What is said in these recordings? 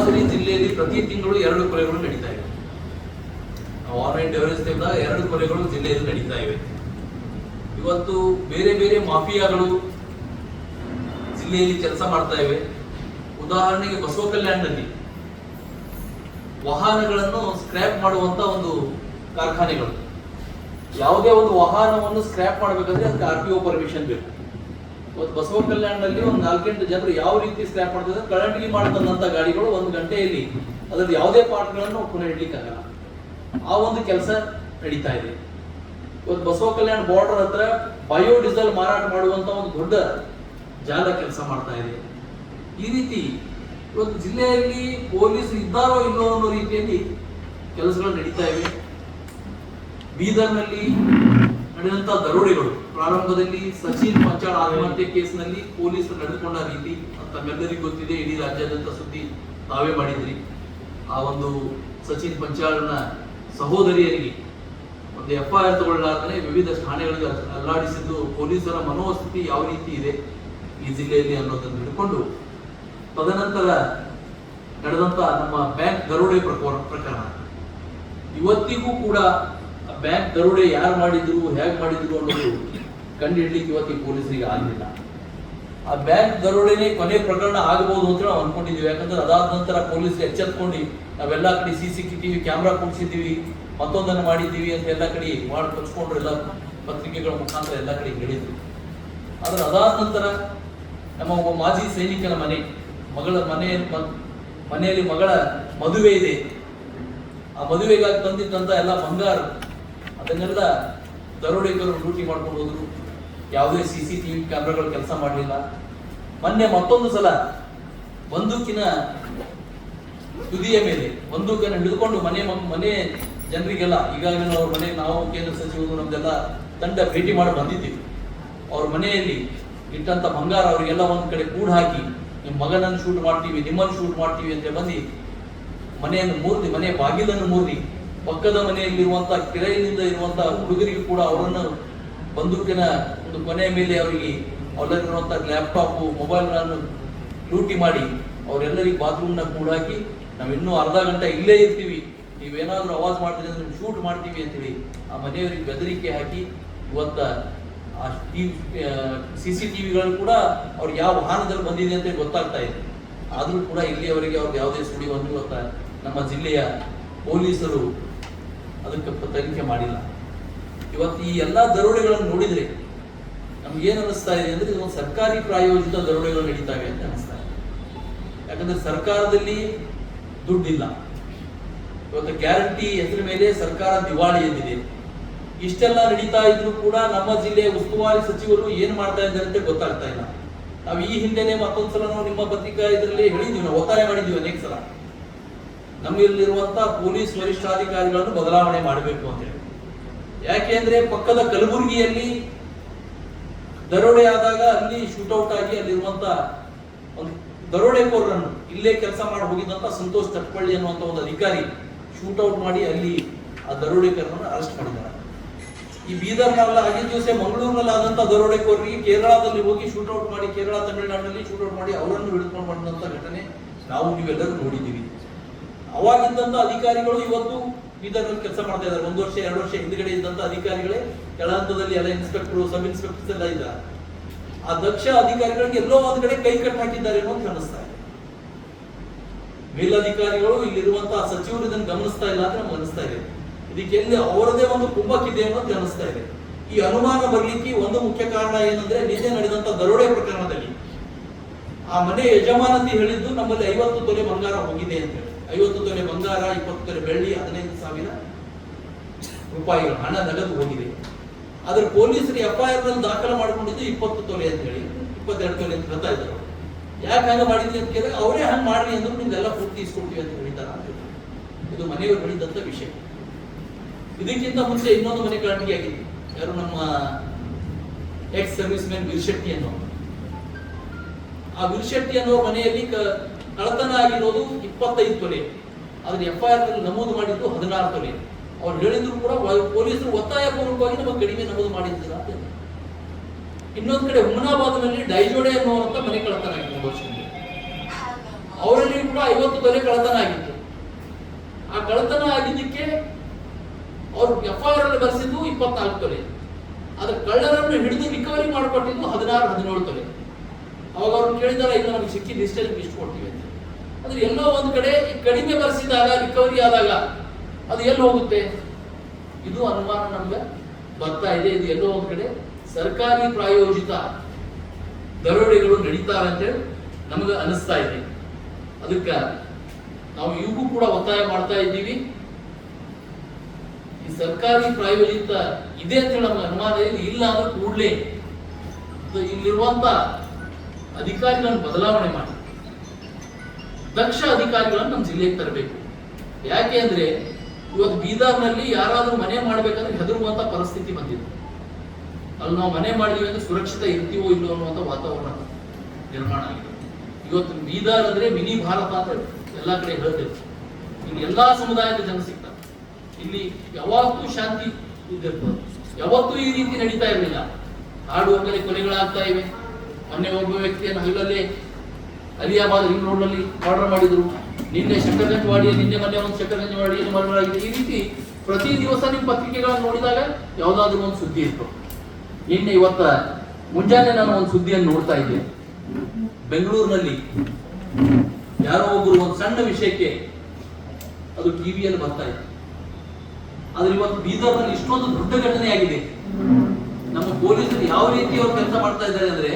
ಸರಾಸರಿ ಜಿಲ್ಲೆಯಲ್ಲಿ ಪ್ರತಿ ತಿಂಗಳು ಎರಡು ಕೊಲೆಗಳು ನಡೀತಾ ಇವೆ. ಆನ್ಲೈನ್ ತೆಗೆದಾಗ ಎರಡು ಕೊಲೆಗಳು ಜಿಲ್ಲೆಯಲ್ಲಿ ನಡೀತಾ ಇವೆ. ಇವತ್ತು ಬೇರೆ ಬೇರೆ ಮಾಫಿಯಾಗಳು ಜಿಲ್ಲೆಯಲ್ಲಿ ಕೆಲಸ ಮಾಡ್ತಾ ಇವೆ. ಉದಾಹರಣೆಗೆ ಬಸವ ಕಲ್ಯಾಣದಲ್ಲಿ ವಾಹನಗಳನ್ನು ಸ್ಕ್ರ್ಯಾಪ್ ಮಾಡುವಂತ ಒಂದು ಕಾರ್ಖಾನೆಗಳು. ಯಾವುದೇ ಒಂದು ವಾಹನವನ್ನು ಸ್ಕ್ರ್ಯಾಪ್ ಮಾಡಬೇಕಂದ್ರೆ ಅದಕ್ಕೆ ಆರ್ ಟಿ ಒ ಪರ್ಮಿಷನ್ ಬೇಕು. ಇವತ್ತು ಬಸವ ಕಲ್ಯಾಣದಲ್ಲಿ ಒಂದು ನಾಲ್ಕೆಂಟು ಜನರು ಯಾವ ರೀತಿ ಸ್ಕ್ರ್ಯಾಪ್ ಮಾಡ್ತಾರೆ ಕಳಂಡಿಗೆ ಮಾಡತಕ್ಕಂಥ ಗಾಡಿಗಳು ಒಂದು ಗಂಟೆಯಲ್ಲಿ ಅದರದ್ದು ಯಾವುದೇ ಪಾರ್ಟ್ಗಳನ್ನು ಪುನಃ ಇಡ್ಲಿಕ್ಕಾಗಲ್ಲ ಆ ಒಂದು ಕೆಲಸ ನಡೀತಾ ಇದೆ. ಇವತ್ತು ಬಸವ ಕಲ್ಯಾಣ ಬಾರ್ಡರ್ ಹತ್ರ ಬಯೋಡೀಸೆಲ್ ಮಾರಾಟ ಮಾಡುವಂತ ಒಂದು ದೊಡ್ಡ ಜಾಲ ಕೆಲಸ ಮಾಡ್ತಾ ಇದೆ. ಈ ರೀತಿ ಇವತ್ತು ಜಿಲ್ಲೆಯಲ್ಲಿ ಪೊಲೀಸ್ ಇದ್ದಾರೋ ಇಲ್ಲೋ ಅನ್ನೋ ರೀತಿಯಲ್ಲಿ ಕೆಲಸಗಳು ನಡೀತಾ ಇವೆ. ಬೀದರ್ನಲ್ಲಿ ನಡೆದಂತ ದರೋಡೆಗಳು. ಪ್ರಾರಂಭದಲ್ಲಿ ಸಚಿನ್ ಪಂಚಾಳ್ ಆತ್ಮಹತ್ಯೆ ಕೇಸ್ನಲ್ಲಿ ಪೊಲೀಸರು ನಡೆದುಕೊಂಡ ರೀತಿ ತಮ್ಮೆಲ್ಲರಿಗೂ ಗೊತ್ತಿದೆ, ಇಡೀ ರಾಜ್ಯಾದ್ಯಂತ ಸುದ್ದಿ ತಾವೇ ಮಾಡಿದ್ರಿ. ಆ ಒಂದು ಸಚಿನ್ ಪಂಚಾಳನ ಸಹೋದರಿಯರಿಗೆ ಒಂದು ಎಫ್ ಐ ಆರ್ ತಗೊಳ್ಳಲಾರ್ದೇ ವಿವಿಧ ಠಾಣೆಗಳಿಗೆ ಅಲ್ಲಾಡಿಸಿದ್ದು ಪೊಲೀಸರ ಮನೋಸ್ಥಿತಿ ಯಾವ ರೀತಿ ಇದೆ ಈ ಜಿಲ್ಲೆಯಲ್ಲಿ ಅನ್ನೋದನ್ನು ಹಿಡ್ಕೊಂಡು ತದನಂತರ ನಡೆದಂತ ನಮ್ಮ ಬ್ಯಾಂಕ್ ದರೋಡೆ ಪ್ರಕರಣ. ಇವತ್ತಿಗೂ ಕೂಡ ಬ್ಯಾಂಕ್ ದರೋಡೆ ಯಾರು ಮಾಡಿದ್ರು, ಹೇಗೆ ಮಾಡಿದ್ರು ಅನ್ನೋದು ಕಂಡು ಹಿಡಲಿಕ್ಕೆ ಇವತ್ತಿ ಪೊಲೀಸರಿಗೆ ಆಗಲಿಲ್ಲ. ಆ ಬ್ಯಾಂಕ್ ದರೋಡೆನೆ ಕೊನೆ ಪ್ರಕರಣ ಆಗಬಹುದು ಅಂತ ನಾವು ಅನ್ಕೊಂಡಿದ್ದೀವಿ. ಯಾಕಂದ್ರೆ ಅದಾದ ನಂತರ ಪೊಲೀಸರು ಎಚ್ಚೆತ್ಕೊಂಡು ನಾವೆಲ್ಲ ಕಡೆ ಸಿ ಸಿ ಟಿವಿ ಕ್ಯಾಮ್ರಾ ಕೂಡಿಸಿದ್ದೀವಿ, ಮತ್ತೊಂದನ್ನು ಮಾಡಿದ್ದೀವಿ ಅಂತ ಎಲ್ಲ ಕಡೆ ಮಾಡಿ ಕೊಚ್ಕೊಂಡ್ರು ಎಲ್ಲ ಪತ್ರಿಕೆಗಳ ಮುಖಾಂತರ ಎಲ್ಲ ಕಡೆ ಹೇಳಿದ್ರು ಆದ್ರೆ ಅದಾದ ನಂತರ ನಮ್ಮ ಒಬ್ಬ ಮಾಜಿ ಸೈನಿಕನ ಮನೆ, ಮಗಳ ಮನೆ, ಮನೆಯಲ್ಲಿ ಮಗಳ ಮದುವೆ ಇದೆ. ಆ ಮದುವೆಗಾಗಿ ತಂದಿದ್ದಂತ ಎಲ್ಲ ಬಂಗಾರ ಅದನ್ನೆಲ್ಲ ದರೋಡೆಗರು ಡ್ಯೂಟಿ ಮಾಡ್ಕೊಂಡು ಹೋದ್ರು. ಯಾವುದೇ ಸಿ ಸಿ ಟಿವಿ ಕ್ಯಾಮ್ರಾಗಳು ಕೆಲಸ ಮಾಡಲಿಲ್ಲ. ಮೊನ್ನೆ ಮತ್ತೊಂದು ಸಲ ಬಂದೂಕಿನ ತುದಿಯ ಮೇಲೆ ಬಂದೂಕನ್ನು ಹಿಡಿದುಕೊಂಡು ಮನೆ ಮನೆ ಜನರಿಗೆಲ್ಲ, ಈಗಾಗಲೇ ಅವ್ರ ಮನೆ, ನಾವು ಕೇಂದ್ರ ಸಚಿವರು ನಮ್ದೆಲ್ಲ ತಂಡ ಭೇಟಿ ಮಾಡಿ ಬಂದಿದ್ದೀವಿ. ಅವ್ರ ಮನೆಯಲ್ಲಿ ಇಟ್ಟಂತ ಬಂಗಾರ ಅವರಿಗೆಲ್ಲ ಒಂದು ಕಡೆ ಕೂಡ ಹಾಕಿ ನಿಮ್ಮ ಮಗನನ್ನು ಶೂಟ್ ಮಾಡ್ತೀವಿ, ನಿಮ್ಮನ್ನು ಶೂಟ್ ಮಾಡ್ತೀವಿ ಅಂತ ಬಂದು ಮನೆಯನ್ನು ಮೂರ್ತಿ ಮನೆ ಬಾಗಿಲನ್ನು ಮೂರ್ತಿ ಪಕ್ಕದ ಮನೆಯಲ್ಲಿರುವಂತಹ ಕಿರೈನಿಂದ ಇರುವಂತಹ ಹುಡುಗರಿಗೂ ಕೂಡ ಅವರನ್ನು ಬಂದೂಕಿನ ಒಂದು ಕೊನೆಯ ಮೇಲೆ ಅವರಿಗೆ ಅವರಲ್ಲಿರುವಂತಹ ಲ್ಯಾಪ್ಟಾಪ್ ಮೊಬೈಲ್ಗಳನ್ನು ಲೂಟಿ ಮಾಡಿ ಅವರೆಲ್ಲರಿಗೆ ಬಾತ್ರೂಮ್ನ ಕೂಡ ಹಾಕಿ ನಾವು ಇನ್ನೂ ಅರ್ಧ ಗಂಟೆ ಇಲ್ಲೇ ಇರ್ತೀವಿ. ನೀವೇನಾದ್ರೂ ಅವಾಜ್ ಮಾಡ್ತೀರಿ ಅಂದ್ರೆ ಶೂಟ್ ಮಾಡ್ತೀವಿ ಅಂತೇಳಿ ಆ ಮನೆಯವರಿಗೆ ಬೆದರಿಕೆ ಹಾಕಿ ಇವತ್ತ ಆ ಸಿ ಸಿ ಟಿವಿಗಳು ಕೂಡ ಅವ್ರಿಗೆ ಯಾವ ವಾಹನದಲ್ಲಿ ಬಂದಿದೆ ಅಂತ ಗೊತ್ತಾಗ್ತಾ ಇದೆ. ಆದರೂ ಕೂಡ ಇಲ್ಲಿಯವರೆಗೆ ಅವ್ರಿಗೆ ಯಾವುದೇ ಸುಳಿವನ್ನು ಇವತ್ತ ನಮ್ಮ ಜಿಲ್ಲೆಯ ಪೊಲೀಸರು ಅದಕ್ಕೆ ತನಿಖೆ ಮಾಡಿಲ್ಲ. ಇವತ್ತು ಈ ಎಲ್ಲ ದರೋಡೆಗಳನ್ನು ನೋಡಿದ್ರೆ ನಮ್ಗೇನು ಅನಿಸ್ತಾ ಇದೆ ಅಂದ್ರೆ ಇದೊಂದು ಸರ್ಕಾರಿ ಪ್ರಾಯೋಜಿತ ದರೋಡೆಗಳು ನಡೀತಾವೆ ಅಂತ ಅನಿಸ್ತಾ ಇದೆ. ಯಾಕಂದ್ರೆ ಸರ್ಕಾರದಲ್ಲಿ ದುಡ್ಡಿಲ್ಲ. ಇವತ್ತು ಗ್ಯಾರಂಟಿ ಹೆಸರ ಮೇಲೆ ಸರ್ಕಾರ ದಿವಾಳಿ ಎಂದಿದೆ. ಇಷ್ಟೆಲ್ಲ ನಡೀತಾ ಇದ್ರು ಕೂಡ ನಮ್ಮ ಜಿಲ್ಲೆಯ ಉಸ್ತುವಾರಿ ಸಚಿವರು ಏನ್ ಮಾಡ್ತಾ ಇದ್ದಾರೆ ಅಂತ ಗೊತ್ತಾಗ್ತಾ ಇಲ್ಲ. ನಾವು ಈ ಹಿಂದೆನೆ ಮತ್ತೊಂದ್ಸಲ ನಾವು ನಿಮ್ಮ ಪತ್ರಿಕಾ ಇದರಲ್ಲಿ ಹೇಳಿದ್ವಿ, ನಾವು ಒತ್ತಾಯ ಮಾಡಿದ್ದೀವಿ ಅನೇಕ ಸಲ. ನಮ್ಮಲ್ಲಿರುವಂತ ಪೊಲೀಸ್ ವರಿಷ್ಠಾಧಿಕಾರಿಗಳನ್ನು ಬದಲಾವಣೆ ಮಾಡಬೇಕು ಅಂತ ಹೇಳಿ. ಯಾಕೆ ಅಂದ್ರೆ ಪಕ್ಕದ ಕಲಬುರಗಿಯಲ್ಲಿ ದರೋಡೆ ಆದಾಗ ಅಲ್ಲಿ ಶೂಟೌಟ್ ಆಗಿ ಅಲ್ಲಿರುವಂತ ಒಂದು ದರೋಡೆಕೋರರನ್ನು ಇಲ್ಲೇ ಕೆಲಸ ಮಾಡಿ ಹೋಗಿದ್ದಂತ ಸಂತೋಷ್ ತಟ್ಪಳ್ಳಿ ಅನ್ನುವಂತ ಒಂದು ಅಧಿಕಾರಿ ಶೂಟೌಟ್ ಮಾಡಿ ಅಲ್ಲಿ ಆ ದರೋಡೆಕೋರರನ್ನು ಅರೆಸ್ಟ್ ಮಾಡಿದ್ದಾರೆ. ಈ ಬೀದರ್ನಲ್ಲ ಆಗಿದ್ದ ದಿವಸ ಮಂಗಳೂರಿನಲ್ಲಿ ಆದಂತ ದರೋಡೆಕೋರರಿಗೆ ಕೇರಳದಲ್ಲಿ ಹೋಗಿ ಶೂಟೌಟ್ ಮಾಡಿ, ಕೇರಳ, ತಮಿಳುನಾಡಿನಲ್ಲಿ ಔಟ್ ಮಾಡಿ ಅವರನ್ನು ಹಿಡಿದುಕೊಂಡು ಮಾಡಿದಂತ ಘಟನೆ ನಾವು ನೀವೆಲ್ಲರೂ ನೋಡಿದ್ದೀವಿ. ಅವಾಗಿದ್ದಂತ ಅಧಿಕಾರಿಗಳು ಇವತ್ತು ಬೀದರ್ನಲ್ಲಿ ಕೆಲಸ ಮಾಡ್ತಾ ಇದ್ದಾರೆ. ಒಂದು ವರ್ಷ, ಎರಡು ವರ್ಷ ಹಿಂದ್ಗಡೆ ಇದ್ದಂತ ಅಧಿಕಾರಿಗಳೇ ಕೆಳ ಹಂತದಲ್ಲಿ ಎಲ್ಲ ಇನ್ಸ್ಪೆಕ್ಟರ್ ಸಬ್ ಇನ್ಸ್ಪೆಕ್ಟರ್ಸ್ ಎಲ್ಲ ಇದ್ದಾರೆ. ಆ ದಕ್ಷ ಅಧಿಕಾರಿಗಳಿಗೆ ಎಲ್ಲೋ ಒಂದ್ ಕಡೆ ಕೈ ಕಟ್ ಹಾಕಿದ್ದಾರೆ ಅಂತ ಅನಿಸ್ತಾ ಇದೆ. ಮೇಲಧಿಕಾರಿಗಳು ಇಲ್ಲಿರುವಂತಹ ಸಚಿವರು ಇದನ್ನು ಗಮನಿಸ್ತಾ ಇಲ್ಲ ಅಂತ ಅನಿಸ್ತಾ ಇದೆ. ಇದಕ್ಕೆ ಎಲ್ಲಿ ಅವರದೇ ಒಂದು ಕುಂಭಕ್ಕಿದೆ ಅನ್ನೋದು ಕಾಣಿಸ್ತಾ ಇದೆ. ಈ ಅನುಮಾನ ಬರಲಿಕ್ಕೆ ಒಂದು ಮುಖ್ಯ ಕಾರಣ ಏನಂದ್ರೆ ನಿನ್ನೆ ನಡೆದಂತ ದರೋಡೆ ಪ್ರಕರಣದಲ್ಲಿ ಆ ಮನೆ ಯಜಮಾನತಿ ಹೇಳಿದ್ದು, ನಮ್ಮಲ್ಲಿ ಐವತ್ತು ತೊಲೆ ಬಂಗಾರ ಹೋಗಿದೆ ಅಂತ ಹೇಳಿ. ಐವತ್ತು ತೊಲೆ ಬಂಗಾರ, ಇಪ್ಪತ್ತು ತೊಲೆ ಬೆಳ್ಳಿ, ಹದಿನೈದು ಸಾವಿರ ರೂಪಾಯಿಗಳು ಹಣ ನಗದು ಹೋಗಿದೆ. ಆದ್ರೆ ಪೊಲೀಸರು ಎಫ್ ಐ ಆರ್ನಲ್ಲಿ ದಾಖಲು ಮಾಡ್ಕೊಂಡಿದ್ದು ಇಪ್ಪತ್ತು ತೊಲೆ ಅಂತ ಹೇಳಿ, ಇಪ್ಪತ್ತೆರಡು ತೊಲೆ ಅಂತ ಹೇಳ್ತಾ ಇದ್ದಾರೆ. ಯಾಕೆ ಹಂಗ ಮಾಡಿದ್ರಿ ಅಂತ ಕೇಳಿದ್ರೆ, ಅವರೇ ಹಂಗೆ ಮಾಡ್ರಿ ಅಂದ್ರು ನಿಮ್ದೆಲ್ಲ ಪೂರ್ತಿ ಇಸ್ಕೊಡ್ತೀವಿ ಅಂತ ಹೇಳಿದಾರ ಇದು ಮನೆಯವರು ಹೇಳಿದಂತ ವಿಷಯ. ಇದಕ್ಕಿಂತ ಮುಂಚೆ ಇನ್ನೊಂದು ಮನೆ ಕಾಣಿಕೆ ಆಗಿದೆ ಯಾರು ನಮ್ಮ ಎಕ್ಸ್ ಸರ್ವಿಸ್ ಮ್ಯಾನ್ ವಿರ್ಶೆಟ್ಟಿ ಅನ್ನೋ ಆ ಗುರುಶೆಟ್ಟಿ ಅನ್ನೋ ಮನೆಯಲ್ಲಿ ಕಳತನ ಆಗಿರೋದು ಇಪ್ಪತ್ತೈದು ತೊಲೆ. ಆದ್ರೆ ಎಫ್ ಐ ಆರ್ ನಮೂದು ಮಾಡಿದ್ದು ಹದಿನಾರು ತೊಲೆ. ಅವ್ರು ಹೇಳಿದ್ರು ಕೂಡ ಪೊಲೀಸರು ಒತ್ತಾಯ ಪೂರ್ವಕವಾಗಿ ನಮಗೆ ಕಡಿಮೆ ನಮೂದು ಮಾಡಿದ್ದೀರಾ ಅಂತ. ಇನ್ನೊಂದು ಕಡೆ ಹುಮನಾಬಾದ್ನಲ್ಲಿ ಡೈಜೋಡೆ ಅನ್ನುವಂತ ಮನೆ ಕಳತನ ಆಗಿತ್ತು ಒಂದು ವರ್ಷದಲ್ಲಿ. ಅವರಲ್ಲಿ ಕೂಡ ಐವತ್ತು ತೊಲೆ ಕಳತನ ಆಗಿತ್ತು ಆ ಕಳತನ ಆಗಿದ್ದಕ್ಕೆ ಅವರು ಎಫ್ ಐ ಆರ್ ಅಲ್ಲಿ ಬರೆಸಿದ್ದು ಇಪ್ಪತ್ನಾಲ್ಕು ತೊಲೆ. ಆದ್ರೆ ಕಳ್ಳರನ್ನು ಹಿಡಿದು ರಿಕವರಿ ಮಾಡಿಕೊಟ್ಟಿದ್ದು ಹದಿನಾರು, ಹದಿನೇಳು ತೊಲೆ. ಅವಾಗ ಅವ್ರು ಇಲ್ಲ ನಮ್ಗೆ ನಮಗೆ ಸಿಕ್ಕಿದ ಇಷ್ಟೇ ಇಷ್ಟು ಕೊಡ್ತೀವಿ ಅಂತ. ಅಂದ್ರೆ ಎಲ್ಲೋ ಒಂದು ಕಡೆ ಕಡಿಮೆ ಬರೆಸಿದಾಗ ರಿಕವರಿ ಆದಾಗ ಅದು ಎಲ್ಲಿ ಹೋಗುತ್ತೆ? ಇದು ಅನುಮಾನ ನಮ್ಗೆ ಬರ್ತಾ ಇದೆ. ಇದು ಎಲ್ಲೋ ಒಂದು ಕಡೆ ಸರ್ಕಾರಿ ಪ್ರಾಯೋಜಿತ ದರೋಡೆಗಳು ನಡೀತಾರೆ ಅಂತೇಳಿ ನಮಗೆ ಅನಿಸ್ತಾ ಇದೆ. ಅದಕ್ಕೆ ನಾವು ಇವಾಗೂ ಕೂಡ ಒತ್ತಾಯ ಮಾಡ್ತಾ ಇದ್ದೀವಿ. ಈ ಸರ್ಕಾರಿ ಪ್ರಾಯೋಜಿತ ಇದೆ ಅಂತೇಳಿ ನಮ್ಗೆ ಅನುಮಾನ ಇಲ್ಲ ಅಂದ್ರೆ ಕೂಡಲೇ. ಇಲ್ಲಿರುವಂತ ಅಧಿಕಾರಿಗಳನ್ನು ಬದಲಾವಣೆ ಮಾಡಿ. ದಕ್ಷ ಅಧಿಕಾರಿಗಳನ್ನು ನಮ್ಮ ಜಿಲ್ಲೆಗೆ ತರಬೇಕು. ಯಾಕೆ ಅಂದ್ರೆ ಇವತ್ತು ಬೀದರ್ನಲ್ಲಿ ಯಾರಾದರೂ ಮನೆ ಮಾಡ್ಬೇಕಂದ್ರೆ ಹೆದರುವಂತ ಪರಿಸ್ಥಿತಿ ಬಂದಿದೆ. ಅಲ್ಲಿ ನಾವು ಮನೆ ಮಾಡಿದೀವಿ ಅಂದ್ರೆ ಸುರಕ್ಷಿತ ಇರ್ತೀವೋ ಇಲ್ಲೋ ಅನ್ನುವಂತ ವಾತಾವರಣ ನಿರ್ಮಾಣ ಆಗಿದೆ. ಇವತ್ತು ಬೀದರ್ ಅಂದ್ರೆ ಮಿನಿ ಭಾರತ ಅಂತ ಎಲ್ಲಾ ಕಡೆ ಹೇಳ್ತೇವೆ. ಇಲ್ಲಿ ಎಲ್ಲಾ ಸಮುದಾಯದ ಜನ ಸಿಗ್ತಾರೆ. ಇಲ್ಲಿ ಯಾವತ್ತೂ ಶಾಂತಿ ಇದ್ದಿರ್ತದೆ ಯಾವತ್ತೂ ಈ ರೀತಿ ನಡೀತಾ ಇರಲಿಲ್ಲ. ಹಾಡು ಕೊಲೆಗಳಾಗ್ತಾ ಇವೆ. ಮೊನ್ನೆ ಒಬ್ಬ ವ್ಯಕ್ತಿಯನ್ನು ಹಗಲಲ್ಲಿ ಅಲಿಯಾಬಾದ್ ರಿಂಗ್ ರೋಡ್ನಲ್ಲಿ ಆರ್ಡರ್ ಮಾಡಿದ್ರು. ನಿನ್ನೆ ಶಂಕರಗಂಜ್ ವಾಡಿಯ ನಿನ್ನೆ ಮೊನ್ನೆ ಒಂದು ಶಂಕರಗಂಜ್ ವಾಡಿಯಲ್ಲಿ ಆಗಿದೆ ಈ ರೀತಿ ಪ್ರತಿ ದಿವಸ ನಿಮ್ಮ ಪತ್ರಿಕೆಗಳನ್ನು ನೋಡಿದಾಗ ಯಾವುದಾದ್ರೂ ಒಂದು ಸುದ್ದಿ ಇತ್ತು. ನಿನ್ನೆ ಇವತ್ತ ಮುಂಜಾನೆ ನಾನು ಒಂದು ಸುದ್ದಿಯನ್ನು ನೋಡ್ತಾ ಇದ್ದೆ. ಬೆಂಗಳೂರಿನಲ್ಲಿ ಯಾರೋ ಒಬ್ಬರು ಒಂದು ಸಣ್ಣ ವಿಷಯಕ್ಕೆ ಅದು ಟಿವಿಯಲ್ಲಿ ಬರ್ತಾ ಇತ್ತು. ಆದ್ರೆ ಇವತ್ತು ಬೀದರ್ನಲ್ಲಿ ಇಷ್ಟೊಂದು ದೊಡ್ಡ ಘಟನೆ ಆಗಿದೆ. ನಮ್ಮ ಪೊಲೀಸರು ಯಾವ ರೀತಿ ಅವರು ಕೆಲಸ ಮಾಡ್ತಾ ಇದ್ದಾರೆ ಅಂದ್ರೆ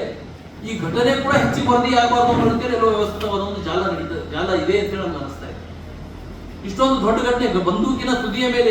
ಈ ಘಟನೆ ಕೂಡ ಹೆಚ್ಚು ವರದಿ ಆಗಬಾರ್ದು ಅಂತೇಳಿ ಇರುವ ವ್ಯವಸ್ಥಿತವಾದ ಒಂದು ಜಾಲ ಜಾಲ ಇದೆ ಅಂತ ನಮ್ಗೆ ಅನಿಸ್ತಾ ಇದೆ. ಇಷ್ಟೊಂದು ದೊಡ್ಡ ಘಟನೆ, ಬಂದೂಕಿನ ತುದಿಯ ಮೇಲೆ